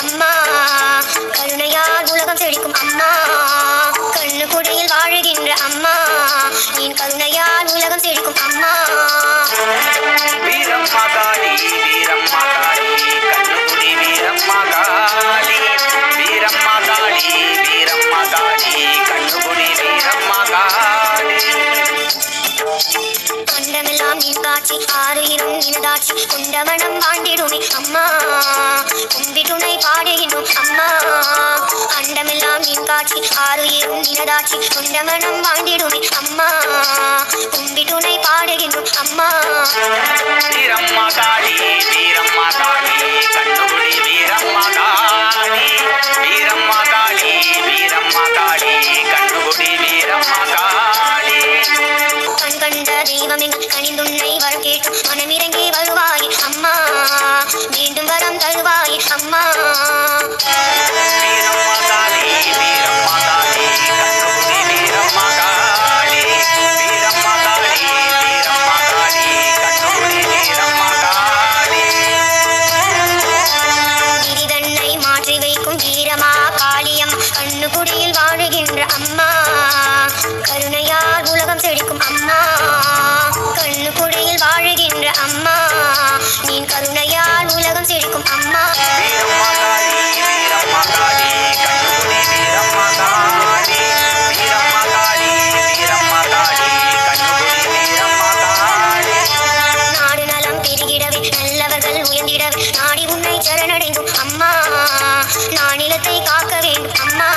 அம்மா. கருணையால் உலகம் செழிக்கும் அம்மா. கண்ணு குடையில் வாழுகின்ற அம்மா. என் கருணையால் உலகம் செழிக்கும் அம்மா. வீரம்மா காளி அண்டமெல்லாம் நின் காட்சி ஆறு இரும் நினதாட்சி குண்டமணம் வாண்டிடுமே அம்மா. கும்பிட்டுனை பாடுகின்றோம் அம்மா. அண்டமெல்லாம் நின் காட்சி ஆறு இரும் நினதாட்சி குண்டமணம் வாண்டிடுமே அம்மா. கும்பிட்டுனை பாடுகின்றோம் அம்மா. தெய்வம் எங்கள் கணிந்துன்னை வரம் கேட்டும் மனமிறங்கி வருவாய் அம்மா. மீண்டும் வரம் தருவாய் அம்மா. வீரமா காளியம் கண்ணுக்குடியில் வாழுகின்ற அம்மா. அம்மா